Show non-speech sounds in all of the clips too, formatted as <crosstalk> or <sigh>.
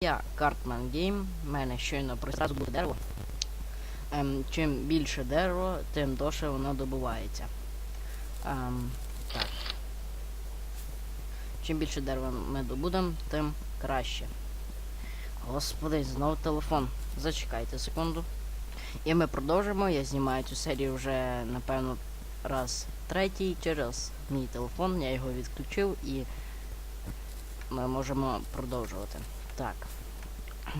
Я Картман Гейм, в мене щойно зразу буде дерево. Ем, чим більше дерево, тим довше воно добувається. Ем, так. Чим більше дерева ми добудемо, тим краще. Господи, знов телефон. Зачекайте секунду. І ми продовжимо. Я знімаю цю серію вже, напевно, раз третій через мій телефон. Я його відключив і ми можемо продовжувати. Так. <clears throat>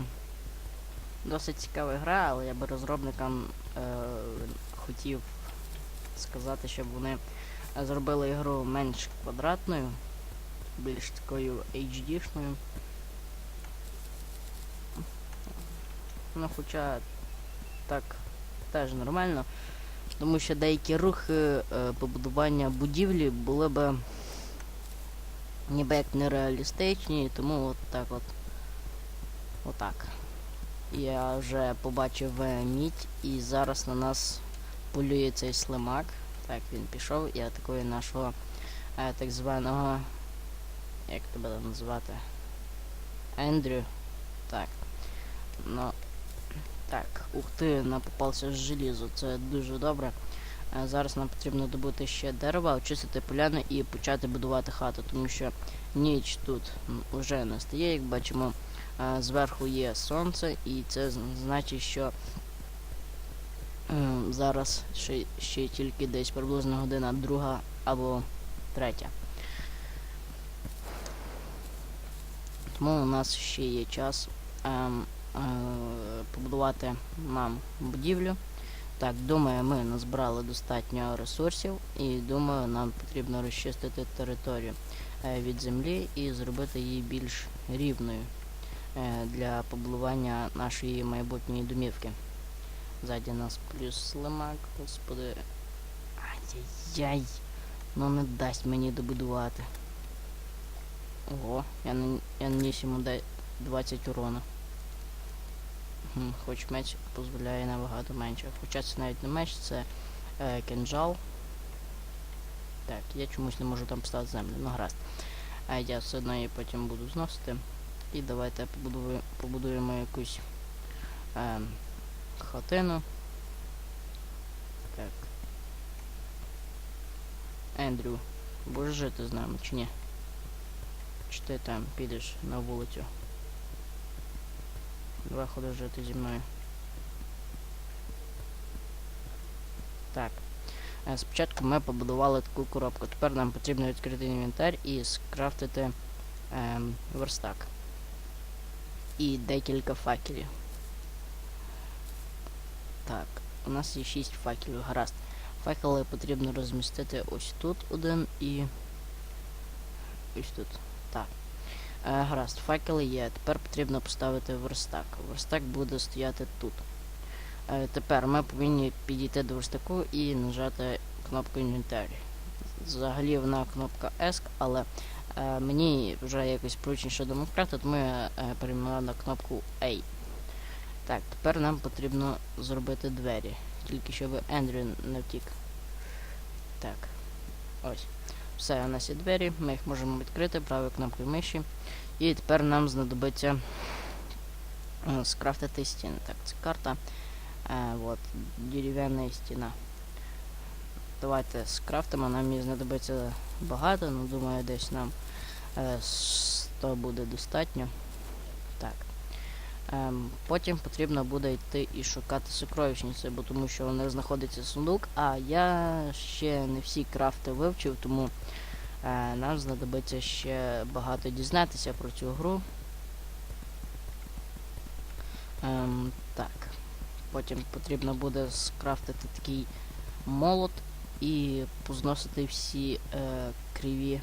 Досить цікава гра, але я би розробникам е, хотів сказати, щоб вони зробили ігру менш квадратною, більш такою HD-шною. Ну, хоча так теж нормально. Тому що деякі рухи е, побудування будівлі були би ніби як нереалістичні, тому от так от. Отак. Я вже побачив мідь і зараз на нас полює цей слимак. Так, він пішов і атакує нашого е, так званого. Як тебе там назвати? Ендрю. Так. Ну. Так, ух ти, нам попався з желізо, це дуже добре. Е, Зараз нам потрібно добути ще дерева, очистити поляни і почати будувати хату, тому що ніч тут м, уже настає, як бачимо. Е, Зверху є сонце, і це значить, що зараз ще, ще тільки десь приблизно година друга або третя. Тому у нас ще є час ем, е, побудувати нам будівлю. Так, думаю, ми назбирали достатньо ресурсів і думаю, нам потрібно розчистити територію е, від землі і зробити її більш рівною е, для побудування нашої майбутньої домівки. Ззаді нас плюс слимак, господи. Ай-яй-яй. Ну не дасть мені добудувати. Ого, я, я наніс йому 20 урона. Хоч меч дозволяє набагато менше. Хоча це навіть не меч, це е, кинжал. Так, я чомусь не можу там поставити землю, ну гаразд. А я все одно її потім буду зносити. І давайте побудуємо, побудуємо якусь е, хатину. Так. Ендрю, будеш жити з нами чи ні? Чи ти там підеш на вулицю? Давай ходи жити зі мною. Так. Е, Спочатку ми побудували таку коробку. Тепер нам потрібно відкрити інвентар і скрафтити ем, верстак. І декілька факелів. Так, у нас є 6 факелів, гаразд. Факели потрібно розмістити ось тут один і. Ось тут. Так. Е, гаразд, факели є. Тепер потрібно поставити верстак. Верстак буде стояти тут. Е, тепер ми повинні підійти до верстаку і нажати кнопку інвентарі. Взагалі вона кнопка ESC, але е, мені вже якось прочніше до Майнкрафта, тому я е, перейменував на кнопку A. Так, тепер нам потрібно зробити двері. Тільки щоб Ендрю не втік. Так. Ось. Все, у нас є двері, ми їх можемо відкрити правою кнопкою миші. І тепер нам знадобиться е, скрафтити стіни. Так, це карта. Е, от, дерев'яна стіна. Давайте скрафтимо, нам її знадобиться багато, ну думаю, десь нам е, 100 буде достатньо. Так. Ем, потім потрібно буде йти і шукати сокровищниці, бо тому що вони знаходиться сундук, а я ще не всі крафти вивчив, тому е, нам знадобиться ще багато дізнатися про цю гру. Ем, так. Потім потрібно буде скрафтити такий молот і позносити всі е, криві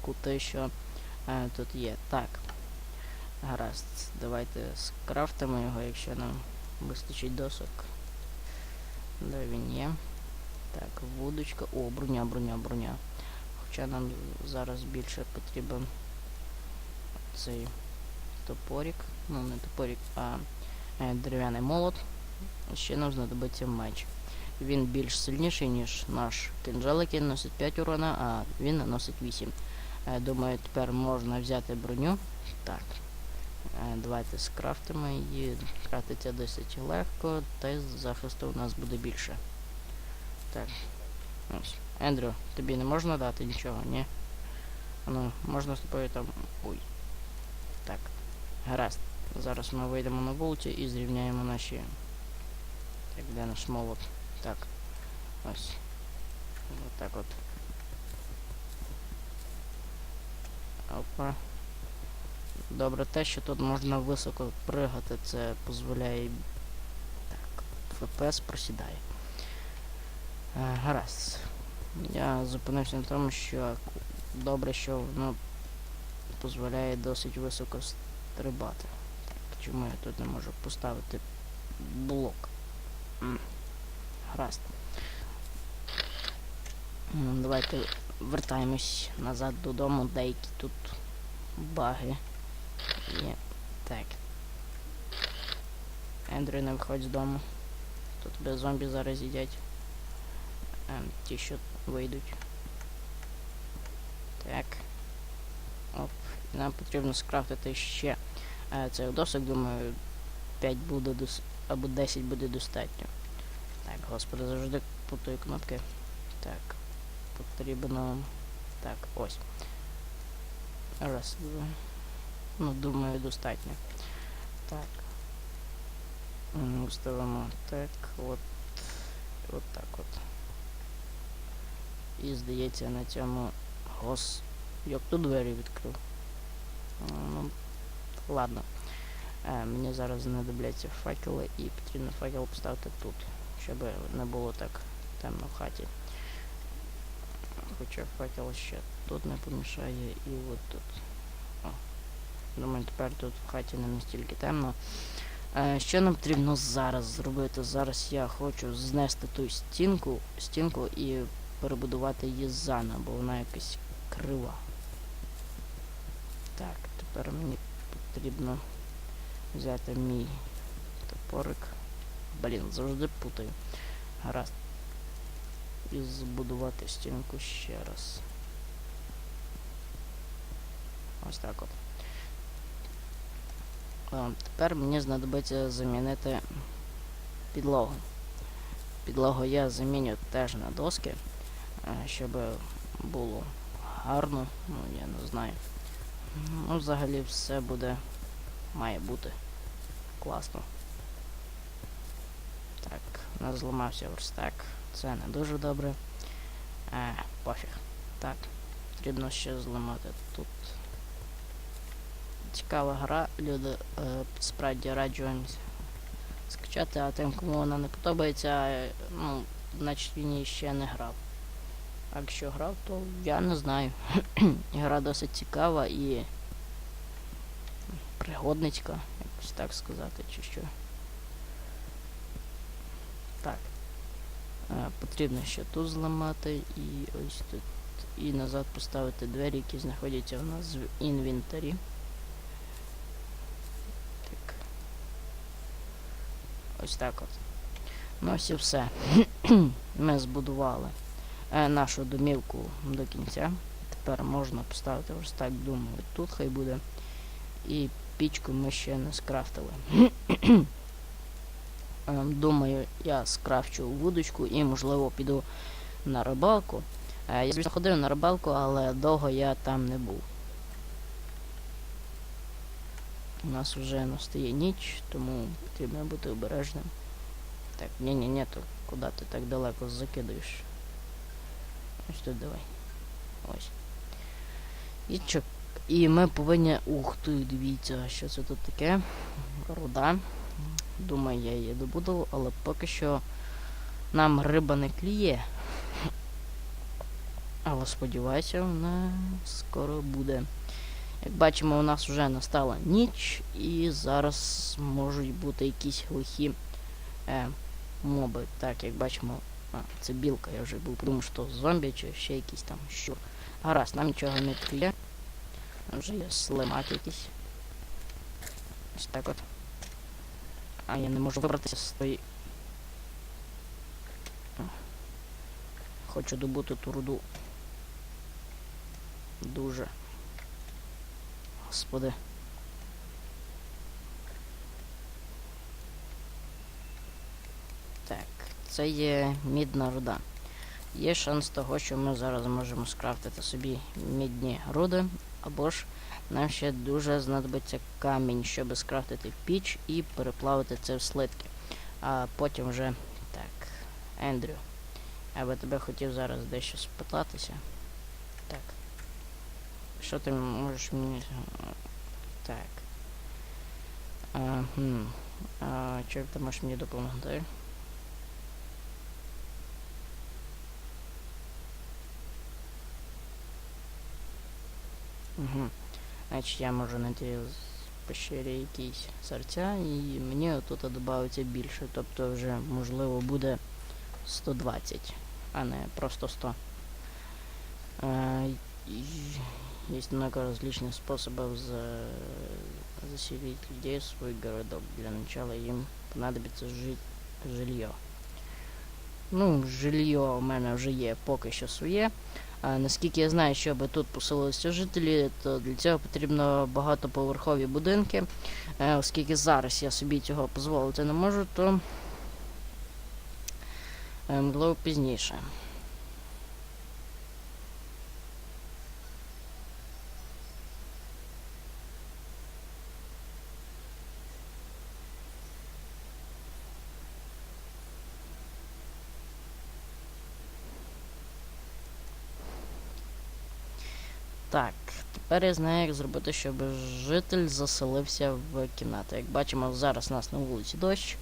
кути, що е, тут є. Так. Гаразд, давайте скрафтимо його, якщо нам вистачить досок. Де він є? Так, вудочка. О, броня, броня, броня. Хоча нам зараз більше потрібен цей топорик. Ну, не топорик, а е, дерев'яний молот. Ще нам знадобиться меч. Він більш сильніший, ніж наш кинжал, який наносить 5 урона, а він наносить 8. Е, думаю, тепер можна взяти броню. Так. Е, давайте скрафтимо її. Крафтиться досить легко, та й захисту у нас буде більше. Так. Ось. Ендрю, тобі не можна дати нічого, ні? Ну, можна з тобою там. Ой. Так. Гаразд. Зараз ми вийдемо на вулицю і зрівняємо наші. Так, де наш молот? Так. Ось. Ось так от. Опа. Добре те, що тут можна високо пригати, це дозволяє. Так, ФПС просідає. Е, гаразд. Я зупинився на тому, що добре, що воно дозволяє досить високо стрибати. Так, чому я тут не можу поставити блок? Гаразд. Давайте вертаємось назад додому, деякі тут баги є. Так. Ендрю, не виходь з дому. Тут тебе зомбі зараз їдять. Ем, ті, що вийдуть. Так. Оп. Нам потрібно скрафтити ще е, цих досок, думаю, 5 буде дос... або 10 буде достатньо. Так, господи, завжди путаю кнопки. Так. Потрібно. Так, ось. Раз, два. Ну, думаю, достатньо. Так. Ставимо так, от. От так от. І здається на цьому гос. Як тут двері відкрив. Ну, ладно. Е, мені зараз знадобляться факели і потрібно факел поставити тут, щоб не було так темно в хаті. Хоча факел ще тут не помішає і от тут. О. Думаю, тепер тут в хаті не настільки темно. Е, що нам потрібно зараз зробити? Зараз я хочу знести ту стінку, стінку і перебудувати її заново, бо вона якась крива. Так, тепер мені потрібно взяти мій топорик. Блін, завжди путаю. Гаразд. І збудувати стінку ще раз. Ось так от. Е, Тепер мені знадобиться замінити підлогу. Підлогу я заміню теж на доски, е, щоб було гарно, ну я не знаю. Ну, взагалі все буде, має бути класно. У зламався верстак, це не дуже добре. Е, пофіг. Так, потрібно ще зламати тут. Цікава гра, люди е, справді раджу вам скачати, а тим, кому вона не подобається, е, ну, значить він її ще не грав. А якщо грав, то я не знаю. <clears throat> Гра досить цікава і пригодницька, якось так сказати, чи що. Так. Е, потрібно ще тут зламати і ось тут. І назад поставити двері, які знаходяться у нас в інвентарі. Так. Ось так от. Ну ось і все. <clears throat> Ми збудували е, нашу домівку до кінця. Тепер можна поставити ось так, думаю, тут хай буде. І пічку ми ще не скрафтили. <clears throat> Ем, Думаю, я скрафчу вудочку і, можливо, піду на рибалку. Е, Я, звісно, ходив на рибалку, але довго я там не був. У нас вже настає ніч, тому потрібно бути обережним. Так, ні-ні-ні, то куди ти так далеко закидаєш? Ось тут давай. Ось. І чек. І ми повинні... Ух ти, дивіться, що це тут таке. Руда. Думаю, я її добуду, але поки що нам риба не кліє. Але сподіваюся, вона скоро буде. Як бачимо, у нас вже настала ніч, і зараз можуть бути якісь лихі е, моби. Так, як бачимо, а, це білка, я вже був подумав, що зомбі чи ще якісь там що. Гаразд, нам нічого не кліє. Вже є слимак якийсь. Ось так от. А, я не можу вибратися з тої. Хочу добути ту руду. Дуже. Господи. Так, це є мідна руда. Є шанс того, що ми зараз можемо скрафтити собі мідні руди або ж нам ще дуже знадобиться камінь, щоб скрафтити піч і переплавити це в слитки. А потім вже так, Ендрю. Я би тебе хотів зараз дещо спитатися. Так. Що ти можеш мені. Так. А, хм. А, чим ти можеш мені допомогти? Угу. Значить я можу знайти в пещері якісь серця і мені тут додається більше. Тобто вже можливо буде 120, а не просто 100. А, есть много различных способов за... заселить людей в свой городок. Для начала им понадобится жить жилье. Ну, жилье у мене вже є поки що своє. А, наскільки я знаю, щоб тут поселилися жителі, то для цього потрібно багатоповерхові будинки. Е, оскільки зараз я собі цього дозволити не можу, то е, можливо пізніше. Так, тепер я знаю, як зробити, щоб житель заселився в кімнату. Як бачимо, зараз у нас на вулиці дощ.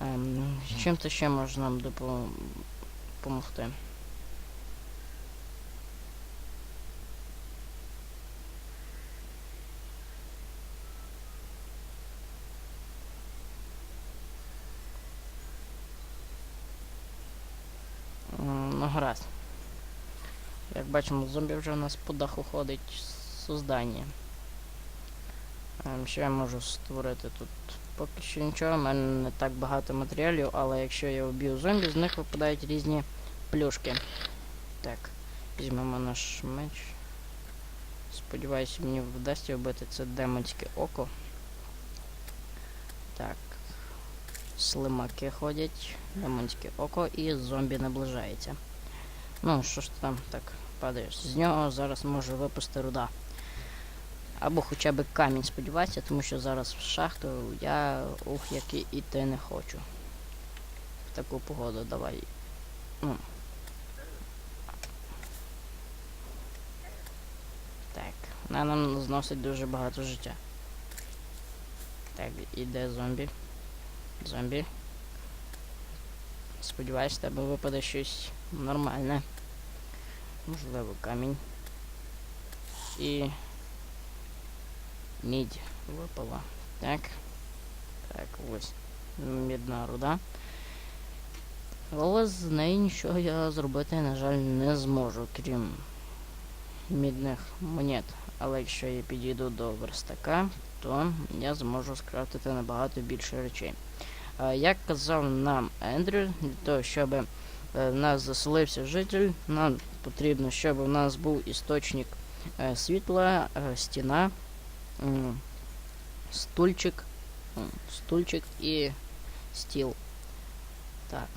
Ем, чим то ще може нам допомогти? Ну, гаразд. Як бачимо, зомбі вже у нас по даху ходить создання. Ем, що я можу створити тут? Поки що нічого, в мене не так багато матеріалів, але якщо я вб'ю зомбі, з них випадають різні плюшки. Так, візьмемо наш меч. Сподіваюся, мені вдасться вбити це демонське око. Так. Слимаки ходять, демонське око і зомбі наближається. Ну, що ж там так падаєш? З нього зараз може випасти руда. Або хоча б камінь, сподіваюся, тому що зараз в шахту я ух як іти не хочу. В таку погоду давай. Ну. Так, вона нам зносить дуже багато життя. Так, іде зомбі. Зомбі. Сподіваюсь, тебе випаде щось нормальне. Можливо, камінь. І мідь випала. Так. Так, ось. Мідна руда. Але з неї нічого я зробити, на жаль, не зможу, крім мідних монет. Але якщо я підійду до верстака, то я зможу скрафтити набагато більше речей. Як казав нам Ендрю, для того, щоб е, в нас заселився житель, нам потрібно, щоб у нас був істочник е, світла, е, стіна, стульчик, стульчик і стіл. Так.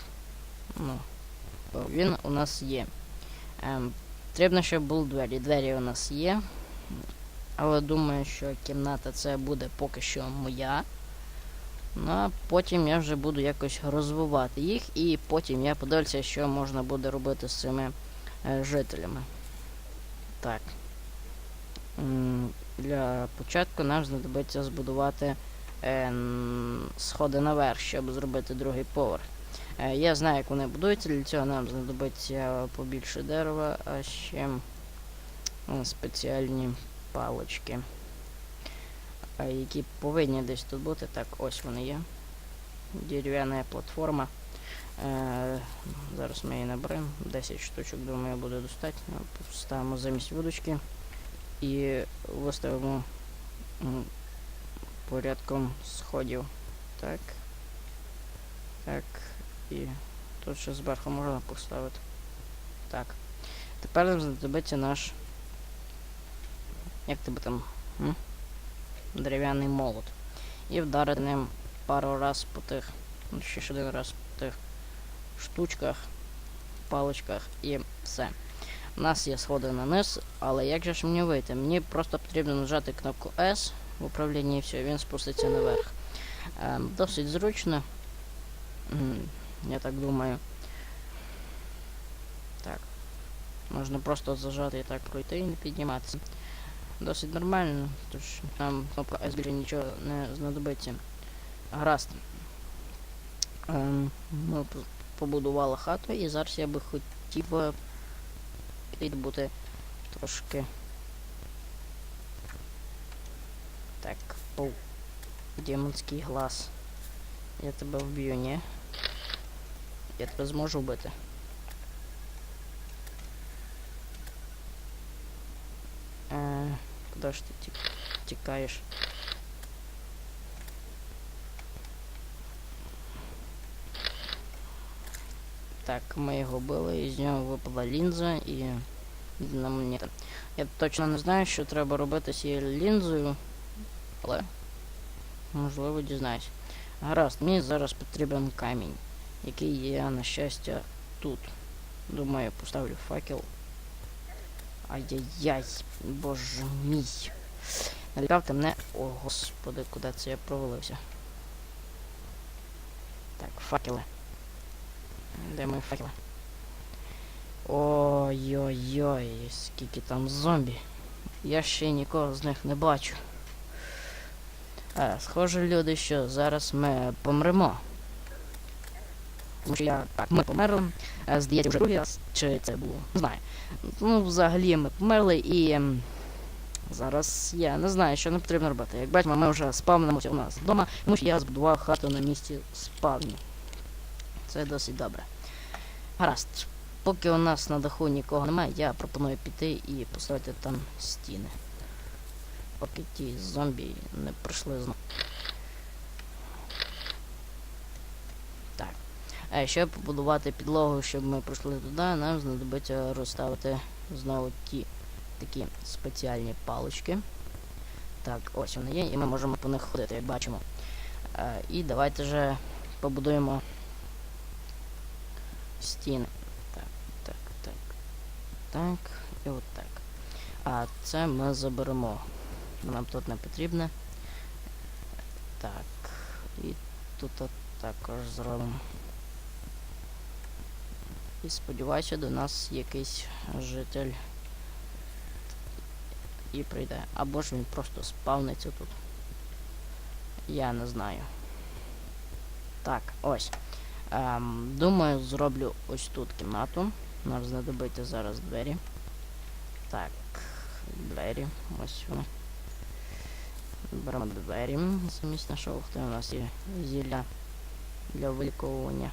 Ну, він у нас є. Ем, потрібно, щоб були двері. Двері у нас є. Але думаю, що кімната це буде поки що моя. Ну а потім я вже буду якось розвивати їх, і потім я подивлюся, що можна буде робити з цими е, жителями. Так. Для початку нам знадобиться збудувати е, сходи наверх, щоб зробити другий поверх. Е, я знаю, як вони будуються, для цього нам знадобиться побільше дерева, а ще спеціальні палочки. Які повинні десь тут бути. Так, ось вони є. Дерев'яна платформа. Е, зараз ми її наберемо. 10 штучок, думаю, буде достатньо. Ставимо замість вудочки і виставимо порядком сходів. Так. Так. І тут ще зверху можна поставити. Так. Тепер нам знадобиться наш. Як тебе там? М? дерев'яний молот. І вдарити ним пару раз по тих. Ну, ще один раз по тих штучках, паличках і все. У нас є сходи на низ, але як же ж мені вийти? Мені просто потрібно нажати кнопку S в управлінні і все, він спуститься наверх. Ем, досить зручно. Я так думаю. Так. Можна просто зажати і так пройти і не підніматися. Досить нормально, тож нам кнопка S більше нічого не знадобиться. Гаразд. Ем, ми побудували хату і зараз я би хотів е, піти бути трошки. Так, оу. Демонський глаз. Я тебе вб'ю, ні? Я тебе зможу вбити. Е, куди ж ти ті- тікаєш? Так, ми його били, і нього випала лінза і динамонета. Я точно не знаю, що треба робити з цією лінзою, але можливо дізнаюсь. Гаразд, мені зараз потрібен камінь, який є, на щастя, тут. Думаю, поставлю факел. Ай-яй-яй, боже мій. Налякав мене. О, господи, куди це я провалився. Так, факели. Де мої факели? Ой-ой-ой, скільки там зомбі. Я ще нікого з них не бачу. А, схоже, люди, що зараз ми помремо. Я так, ми померли. Здається, вже другий раз, чи це було? Не знаю. Ну, взагалі ми померли і. ем, Зараз я не знаю, що нам потрібно робити. Як бачимо, ми вже спавнимося у нас вдома, тому що я збудував хату на місці спавні. Це досить добре. Гаразд. Поки у нас на даху нікого немає, я пропоную піти і поставити там стіни. Поки ті зомбі не прийшли знову. Так. Е, щоб побудувати підлогу, щоб ми пройшли туди, нам знадобиться розставити знову ті такі спеціальні палички. Так, ось вони є, і ми можемо по них ходити, як бачимо. Е, і давайте же побудуємо стіни. Так, так, так. Так, і от так. А це ми заберемо. Нам тут не потрібне. Так. І тут також зробимо. І сподіваюся, до нас якийсь житель і прийде. Або ж він просто спавниться тут. Я не знаю. Так, ось. Ем, думаю, зроблю ось тут кімнату. Нам знадобиться зараз двері. Так, двері. Ось вони. Беремо двері. Замість нашого хто у нас є зілля для виліковування.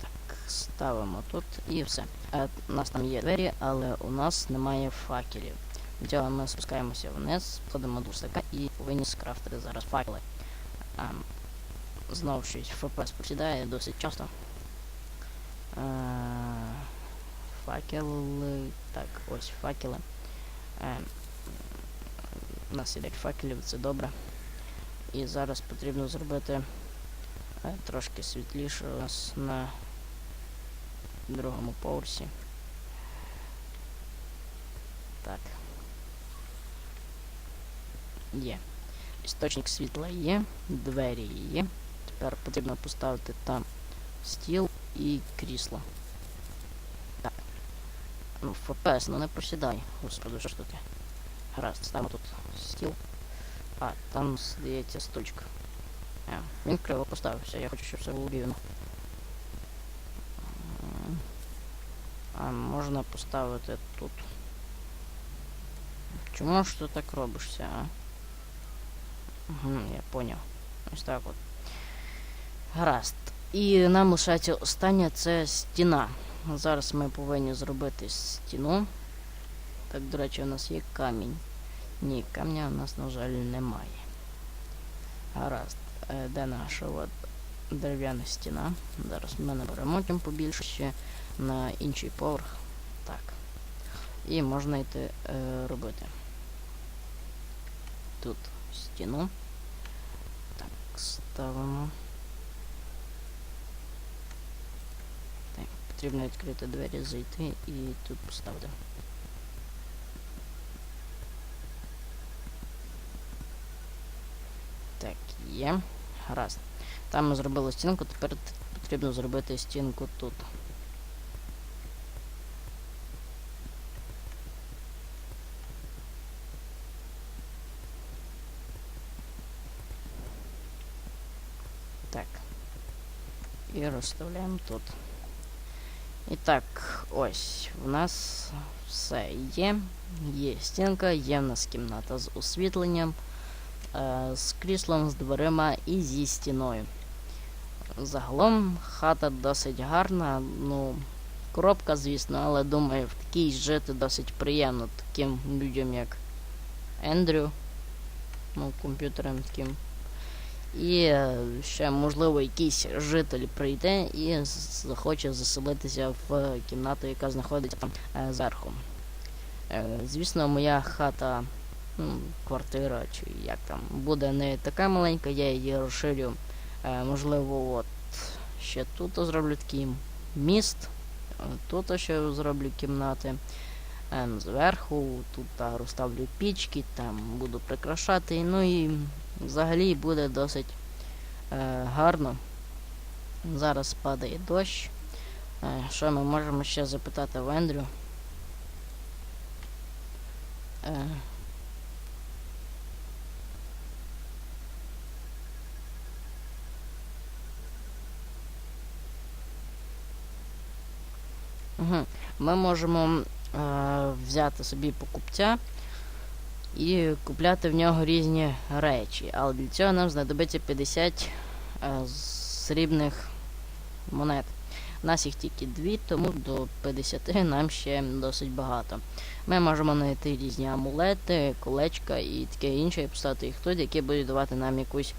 Так, ставимо тут і все. Е, у нас там є двері, але у нас немає факелів. Для цього ми спускаємося вниз, входимо до і повинні скрафтити зараз факели. Ем, Знову щось FPS посідає досить часто. Е, факели. Так, ось факели. Е, у нас ідуть факелів, це добре. І зараз потрібно зробити е, трошки світліше у нас на другому поверсі. Так. Є. Істочник світла є, двері є. Тепер потрібно поставити там стіл і крісло. Так. Ну, ФПС, ну не просідай. Господи, що ж таке? Гаразд, ставимо тут стіл. А, там здається стульчик. А, він криво поставився, я хочу, щоб все було рівно. А можна поставити тут. Чому ж ти так робишся, а? Угу, я поняв. Ось так от. Гаразд. І нам лишається остання це стіна. Зараз ми повинні зробити стіну. Так, до речі, у нас є камінь. Ні, камня у нас, на жаль, немає. Гаразд. Е, Де наша от дерев'яна стіна? Зараз ми наберемо тим побільше ще на інший поверх. Так. І можна йти е, робити. Тут стіну. Так, ставимо. Потрібно відкрити двері, зайти і тут поставити. Так, є. Гаразд. Там ми зробили стінку, тепер потрібно зробити стінку тут. Так. І розставляємо тут. І так, ось, в нас все є. Є стінка, є в нас кімната з освітленням, е, з кріслом, з дверима і зі стіною. Загалом хата досить гарна, ну, коробка, звісно, але думаю, в такій жити досить приємно таким людям, як Ендрю, ну, комп'ютерам таким. І е, ще, можливо, якийсь житель прийде і захоче заселитися в кімнату, яка знаходиться там е, зверху. Е, Звісно, моя хата, ну, квартира, чи як там, буде не така маленька, я її розширю. Можливо, от ще тут зроблю такий міст, тут ще зроблю кімнати. Ем, Зверху тут розставлю пічки, там буду прикрашати. Ну і взагалі буде досить е, гарно. Зараз падає дощ. Е, що ми можемо ще запитати в Ендрю? Е. Ми можемо е, взяти собі покупця і купляти в нього різні речі. Але для цього нам знадобиться 50 е, срібних монет. У нас їх тільки дві, тому до 50 нам ще досить багато. Ми можемо знайти різні амулети, колечка і таке інше, і поставити їх тут, які будуть давати нам якусь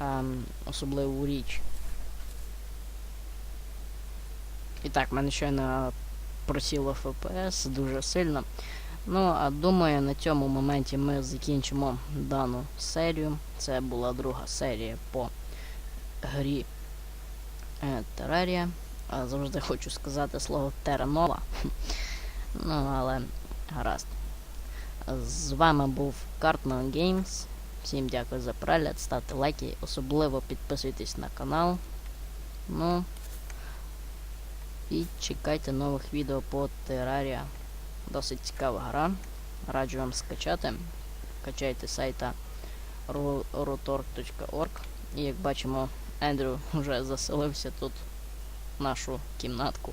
ем, особливу річ. І так, в мене щойно просіло FPS дуже сильно. Ну, а думаю, на цьому моменті ми закінчимо дану серію. Це була друга серія по грі е. А завжди хочу сказати слово Terranova. <laughs> ну, але гаразд. З вами був Cartman Games. Всім дякую за перегляд, ставте лайки, особливо підписуйтесь на канал. Ну. І чекайте нових відео по Terraria. Досить цікава гра. Раджу вам скачати. Качайте сайта rotor.org. І як бачимо, Ендрю вже заселився тут в нашу кімнатку.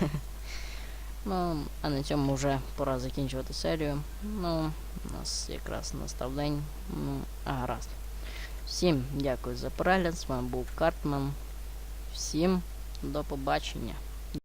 <laughs> ну, а на цьому вже пора закінчувати серію. Ну, у нас якраз настав день. Ну, а гаразд. Всім дякую за перегляд. З вами був Картман. Всім до побачення.